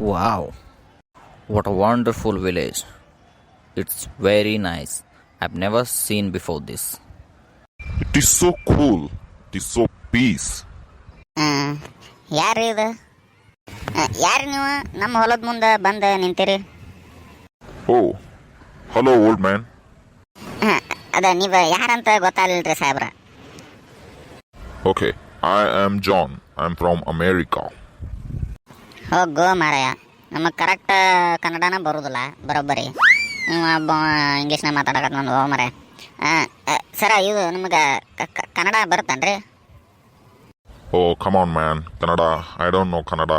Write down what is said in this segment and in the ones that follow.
Wow, what a wonderful village. It's very nice. I've never seen before this. It is so cool. It is so peace. ಯಾರು ಇದು ಯಾರು ನೀವು ನಮ್ಮ ಹೊಲದ ಮುಂದೆ ಬಂದು ನಿಂತೀರಿ Oh, hello, old man. ಹಾಂ ಅದ ನೀವು ಯಾರಂತ ಗೊತ್ತಾಗಲಿಲ್ರಿ ಸಾಹೇಬ್ರ Okay, I am John. I'm from America. ಹೋಗೋ ಮಾರಾಯ. ನಮಗೆ ಕರೆಕ್ಟ್ ಕನ್ನಡನ ಬರೋದಿಲ್ಲ ಬರೋಬ್ಬರಿ. ನೀವು ಒಬ್ಬ ಇಂಗ್ಲೀಷ್ನಾಗ ಮಾತಾಡಕತ್ತ ನಾನು ಹೋ ಮಾರಾಯ. ಸರ ಇದು ನಿಮಗೆ ಕನ್ನಡ ಬರುತ್ತೇನ್ರಿ? ಓ come on man Kannada I don't know Kannada.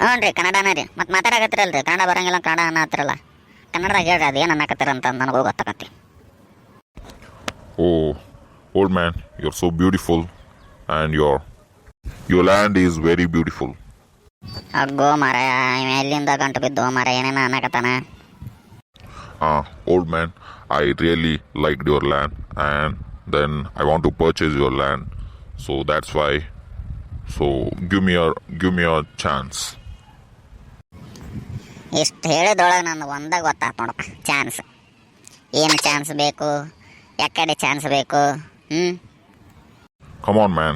ಹ್ಞೂ ರೀ ಕನ್ನಡನ ರೀ. ಮತ್ತು ಮಾತಾಡಕತ್ತಿರಲ್ರಿ ಕನ್ನಡ ಬರಂಗಿಲ್ಲ ಕನ್ನಡ ಅನ್ನತ್ತಿರಲ್ಲ ಕನ್ನಡದಾಗ ಹೇಳ್ರಿ ಅದು ಏನು ಅನ್ನಕತ್ತಿರ ಅಂತ ನನಗೂ ಗೊತ್ತಾಗತ್ತೆ man you are so beautiful and you your your land is very beautiful. ಅಗ್ಗೋ ಮಾರಾಯ ಇವ ಎಲ್ಲಿಂದ ಗಂಟು ಬಿದ್ದು ಮಾರಾಯ ಏನೇನ ಅನ್ನಕತ್ತಾನ Ah, old man, I really liked your land, and then I want to purchase your land. So that's why. So give me a give me a chance. ಇಷ್ಟು ಹೇಳಿದೊಳಗೆ ನಂದು ಒಂದೇ ಗೊತ್ತಾತು ನೋಡಪ್ಪ ಚಾನ್ಸ್ ಏನು ಚಾನ್ಸ್ ಬೇಕು ಯಾಕಡೆ ಚಾನ್ಸ್ ಬೇಕು ಹ್ಞೂ Come on, man.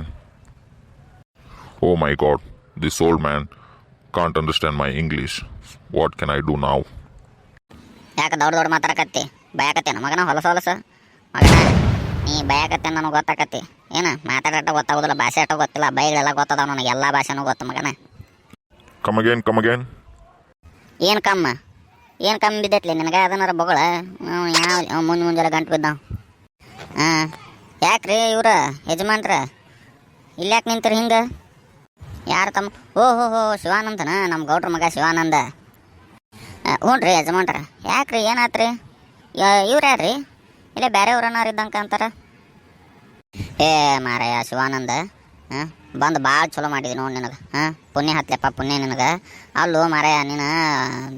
Oh my god, this old man can't understand my English. What can I do now? ಯಾಕೆ ದೊಡ್ಡ ದೊಡ್ಡ ಮಾತಾಡಕತ್ತಿ. ಭಯಕತ್ತೇನ ಮಗನ ಹೊಲಸ ಹೊಲಸ. ಮಗನ ನೀ ಭಯಕತ್ತೆ ನನಗೆ ಗೊತ್ತಾಕತ್ತಿ. ಏನು ಮಾತಾಡಟ ಗೊತ್ತಾಗೋದಿಲ್ಲ ಭಾಷೆ ಅಟ ಗೊತ್ತಿಲ್ಲ ಬೈಗಳೆಲ್ಲ ಗೊತ್ತದ ನನಗೆ ಎಲ್ಲ ಭಾಷೆನೂ ಗೊತ್ತು ಮಗನ. ಕಮಗೇನ್ ಕಮಗೇನ್. ಏನು ಕಮ್ಮ? ಏನು ಕಮ್ಮಿ ಬಿದ್ದೈತ್ಲಿ? ನಿನಗೆ ಅದನ್ನಾರ ಬೊಗಳ? ಯಾವ ಮುಂಜೆ ಮುಂಜಾನೆ ಗಂಟು ಬಿದ್ದಾವ. ಹಾಂ ಯಾಕ್ರಿ ಇವ್ರ ಯಜಮಾನ್ರ? ಇಲ್ಯಾಕೆ ನಿಂತಿರಿ ಹಿಂಗೆ? ಯಾರು ತಮ್ಮ? ಓ, ಹೋ ಹೋ, ಶಿವಾನಂದನ? ನಮ್ಮ ಗೌಡ್ರ ಮಗ ಶಿವಾನಂದ. ಹ್ಞೂ ರೀ ಯಜಮಾನ್ರ. ಯಾಕೆ ರೀ ಏನಾತ್ರಿ ಇವ್ರು ರೀ ಇಲ್ಲೇ ಬೇರೆ ಊರನ್ನಾರು ಇದ್ದಂಗೆ ಅಂತಾರ ಏ, ಮಾರಾಯ, ಶಿವಾನಂದ ಹಾಂ ಬಂದು ಭಾಳ ಚಲೋ ಮಾಡಿದ್ವಿ ನೋಡಿ ನಿನಗೆ ಹಾಂ ಪುಣ್ಯ ಹತ್ಲೆಪ್ಪ, ಪುಣ್ಯ ನಿನಗೆ. ಅಲ್ಲೂ ಮಾರಾಯ, ನೀನು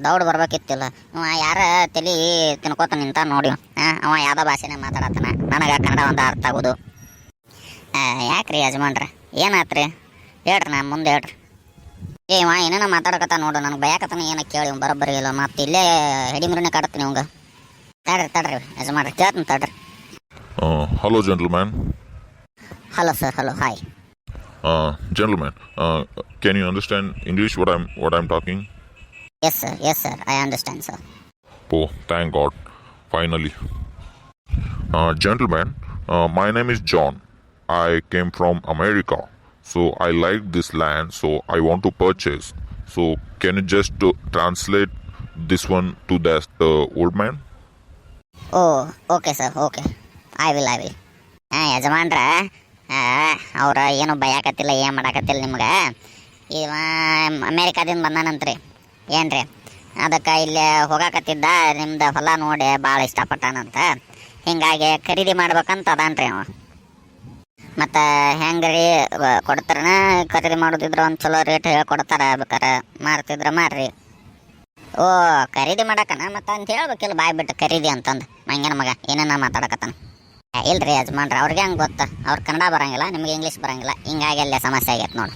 ದೌಡ್ ಬರ್ಬೇಕಿತ್ತಿಲ್ಲ. ಇವ ಯಾರ ತಲೆ ತಿನ್ಕೋತ ನಿಂತ ನೋಡಿ ಹಾಂ ಅವ ಯಾವುದೋ ಭಾಷೆನೇ ಮಾತಾಡತ್ತಾನ. ನನಗೆ ಕನ್ನಡ ಒಂದು ಅರ್ಥ ಆಗೋದು. ಯಾಕ್ರಿ ಯಜಮಾನ್ರ? ಏನಾತ್ರಿ? ಹೇಳ್ರಿ ನಾ ಮುಂದೆ ಹೇಳ್ರಿ ಏ ಇವ ಏನೇನ ಮಾತಾಡಕತ್ತ ನೋಡು ನನಗೆ ಭಯಕತ್ತಾನ ಏನ ಕೇಳಿ ಇವ್ ಬರೋಬ್ಬರಿ ಇಲ್ಲ ಮತ್ತೆ ಇಲ್ಲೇ ಹೆಡಿಮಿರಿನೇ ಕಾಡತ್ತೀನಿ ಇವಂಗ ತಡ್ರಿ ತಡ್ರಿ ಯಜಮಾನ್ರಿ ಕೇಳ್ತೀನಿ ತಡ್ರಿ Uh, hello, gentlemen. Hello sir hello hi Uh, gentlemen, uh, can you understand English? What I'm what I'm talking? Yes sir yes sir I understand sir Oh, thank God, finally. Uh, gentlemen, uh, my name is John. I came from America, so I like this land, so I want to purchase. So, can you just uh, translate this one to the uh, old man? Oh okay sir okay I will I will ಹಾಂ ಯಜಮಾನ್ರ ಅವ್ರ ಏನು ಭಯಕತ್ತಿಲ್ಲ ಏನು ಮಾಡಕತ್ತಿಲ್ಲ ನಿಮ್ಗೆ? ಇವ ಅಮೇರಿಕಾದಿಂದ ಬಂದಾನಂತ್ರಿ. ಏನ್ರಿ? ಅದಕ್ಕೆ ಇಲ್ಲಿ ಹೋಗಾಕತ್ತಿದ್ದ ನಿಮ್ದು ಹೊಲ ನೋಡಿ ಭಾಳ ಇಷ್ಟಪಟ್ಟಾನಂತ. ಹಿಂಗಾಗಿ ಖರೀದಿ ಮಾಡ್ಬೇಕಂತ ಅದಾನ್ರಿ ಅವ. ಮತ್ತು ಹೆಂಗೆ ರೀ ಕೊಡ್ತಾರನ? ಖರೀದಿ ಮಾಡೋದಿದ್ರೆ ಒಂದು ಚಲೋ ರೇಟ್ ಹೇಳ್ಕೊಡ್ತಾರ ಬೇಕಾರೆ. ಮಾರ್ತಿದ್ರೆ ಮಾರ್ರಿ. ಓ, ಖರೀದಿ ಮಾಡಕನ? ಮತ್ತೆ ಅಂತ ಹೇಳ್ಬೇಕಿಲ್ಲ ಬಾಯ್ ಬಿಟ್ಟು ಖರೀದಿ ಅಂತಂದು. ಮಂಗನ ಮಗ, ಏನೇನ ಮಾತಾಡಕತ್ತಾನ? ಇಲ್ರಿ ಯಜಮಾನ್ರ, ಅವ್ರಿಗೆ ಹಂಗೆ ಗೊತ್ತಾ? ಅವ್ರು ಕನ್ನಡ ಬರಂಗಿಲ್ಲ, ನಿಮ್ಗೆ ಇಂಗ್ಲೀಷ್ ಬರಂಗಿಲ್ಲ. ಹಿಂಗಾಗಿ ಅಲ್ಲೇ ಸಮಸ್ಯೆ ಆಗೈತೆ ನೋಡು.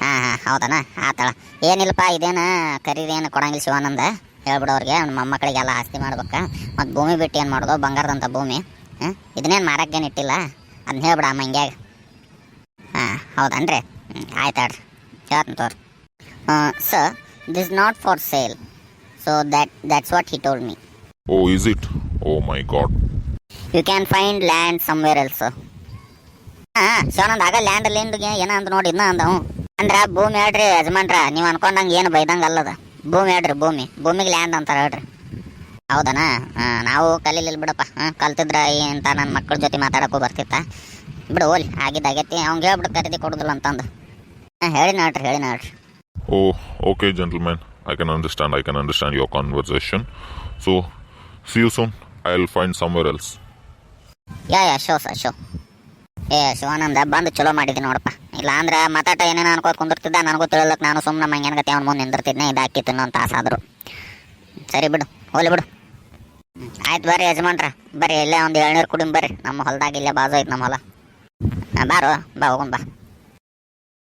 ಹಾಂ ಹಾಂ, ಹೌದನ? ಆತಳ. ಏನಿಲ್ಲಪ್ಪ ಇದೇನು ಖರೀದಿ ಏನು ಕೊಡಂಗಿಲ್ಲ ಶಿವಾನಂದ ಹೇಳ್ಬಿಡು ಅವ್ರಿಗೆ, ಅವ್ನ ಮೊಮ್ಮಕ್ಕಳಿಗೆಲ್ಲ ಆಸ್ತಿ ಮಾಡ್ಬೇಕ. ಮತ್ತು ಭೂಮಿ ಬಿಟ್ಟು ಏನು ಮಾಡೋದು? ಬಂಗಾರದಂಥ ಭೂಮಿ. ಹಾಂ, ಇದನ್ನೇನು ಮಾರಕ್ಕೇನು ಇಟ್ಟಿಲ್ಲ? ಅದನ್ನ ಹೇಳ್ಬಿಡ ಹಿಂಗ್ಯಾಗ ಹಾಂ ಹೌದನ್ರಿ ಆಯ್ತು ಹೇಳ್ರಿ ಹೇಳ್ತೀನಿ ತೋರಿ. Sir this not for sale so that that's what he told me oh is it oh my God. You can find land somewhere else ಹಾಂ ಶಿವಾನಂದ ಆಗ ಲ್ಯಾಂಡ್ ಲ್ಯಾಂಡ್ಗೆ ಏನ ಅಂತ ನೋಡಿ ಇನ್ನ ಅಂದ ಹ್ಞೂ. ಅಂದ್ರ ಭೂಮಿ ಹೇಳ್ರಿ ಯಜಮಾನ್ರ ನೀವು ಅನ್ಕೊಂಡಂಗೆ ಏನು ಬೈದಂಗೆ ಅಲ್ಲದ. ಭೂಮಿ ಹೇಳ್ರಿ ಭೂಮಿ. ಭೂಮಿಗೆ ಲ್ಯಾಂಡ್ ಅಂತಾರೆ ಹೇಳ್ರಿ. ಹೌದನಾ? ನಾವು ಕಲೀಲಿಲ್ಲ ಬಿಡಪ್ಪ. ಹಾಂ ಕಲ್ತಿದ್ರ ಅಂತ ನನ್ನ ಮಕ್ಕಳ ಜೊತೆ ಮಾತಾಡೋಕ್ಕೂ ಬರ್ತಿತ್ತ? ಬಿಡು ಓಲಿ ಆಗಿದ್ದಾಗೈತಿ ಅವ್ನಿಗೆ ಹೇಳ್ಬಿಟ್ಟು ಖರೀದಿ ಕೊಡೋದಿಲ್ಲ ಅಂತಂದು. ಹಾಂ ಹೇಳಿ ನೋಡ್ರಿ ಹೇಳಿ ನೋಡ್ರಿ. ಓ okay gentleman I can understand I can understand your conversation so see you soon I will find somewhere else yeah yeah sure sir sure. ಏ ಶಿವಾನಂದ ಬಂದು ಚಲೋ ಮಾಡಿದ್ದೀನಿ ನೋಡಪ್ಪ. ಇಲ್ಲ ಅಂದ್ರೆ ಮಾತಾಟ ಏನೇನು ಅನ್ಕೋತ ಕುಂದಿರ್ತಿದ್ದ. ನನಗೂ ತಿಳಿಲಕ್ಕೆ ನಾನು ಸುಮ್ಮನೆ ಮಂಗೇನ್ಗತಿ ಅವ್ನು ಮುಂದೆ ನಿಂದಿರ್ತಿದ್ನೆ. ಇದು ಹಾಕಿತ್ತು ಇನ್ನೊಂದು ಆಸಾದ್ರು ಸರಿ ಬಿಡು ಹೋಲಿ ಬಿಡು. ಆಯ್ತು ಬರ್ರಿ ಯಜಮಾನ್ರ. ಬರ್ರಿ ಇಲ್ಲೇ ಒಂದು ಏಳ್ನೂರು ಕುಡಿಮ್ ಬರ್ರಿ. ನಮ್ಮ ಹೊಲ್ದಾಗ ಇಲ್ಲೇ ಬಾಜು ಐತೆ ನಮ್ಮ ಹೊಲ. ಬಾರೋ, ಬಾ ಹೋಗೋಣ ಬಾ.